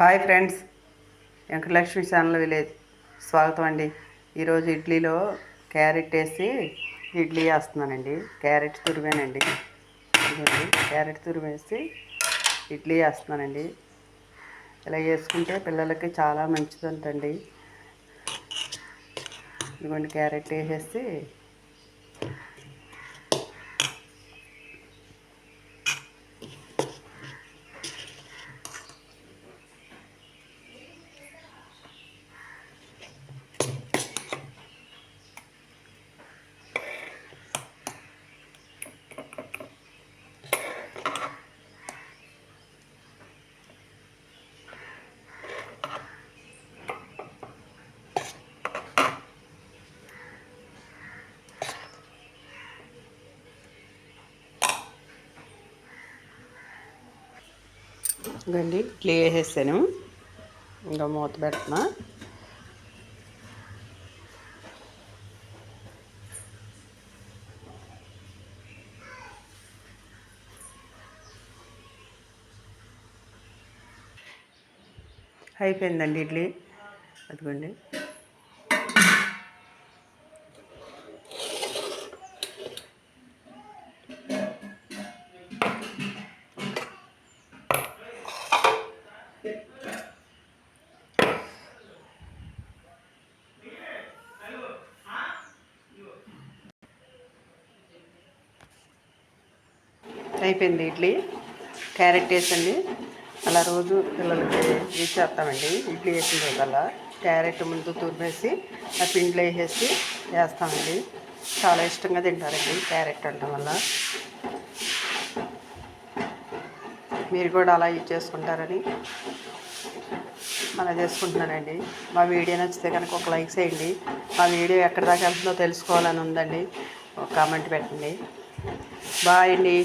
Hi friends Venkatalakshmi channel village. స్వాగతం అండి. ఈరోజు ఇడ్లీలో క్యారెట్ వేసి ఇడ్లీ వేస్తున్నానండి. క్యారెట్ తురిమేనండి. ఇదిగోండి క్యారెట్ తురిమేసి ఇడ్లీ వేస్తున్నానండి. ఇలా వేసుకుంటే పిల్లలకి చాలా మంచిదంటండి. ఇదిగోండి క్యారెట్ వేసేసి ఇంకండి ఇడ్లీ వేసేసాను ఇంకా మూత పెడుతున్నా. అయిపోయిందండి ఇడ్లీ. అదిగోండి. అయిపోయింది ఇడ్లీ. క్యారెట్ వేసండి. అలా రోజు పిల్లలకి ఇచ్చేస్తామండి ఇడ్లీ వేసిన రోజల్లా క్యారెట్ ముందు తురిమేసి ఆ పిండిలో వేసేసి వేస్తామండి. చాలా ఇష్టంగా తింటారండి క్యారెట్ అంటాం వల్ల. మీరు కూడా అలా ఇచ్చేసుకుంటారని అలా చేసుకుంటున్నానండి. మా వీడియో నచ్చితే కనుక ఒక లైక్ చేయండి. మా వీడియో ఎక్కడి దాకా వెళ్తుందో తెలుసుకోవాలని ఉందండి. ఒక కామెంట్ పెట్టండి. బాయ్ అండి.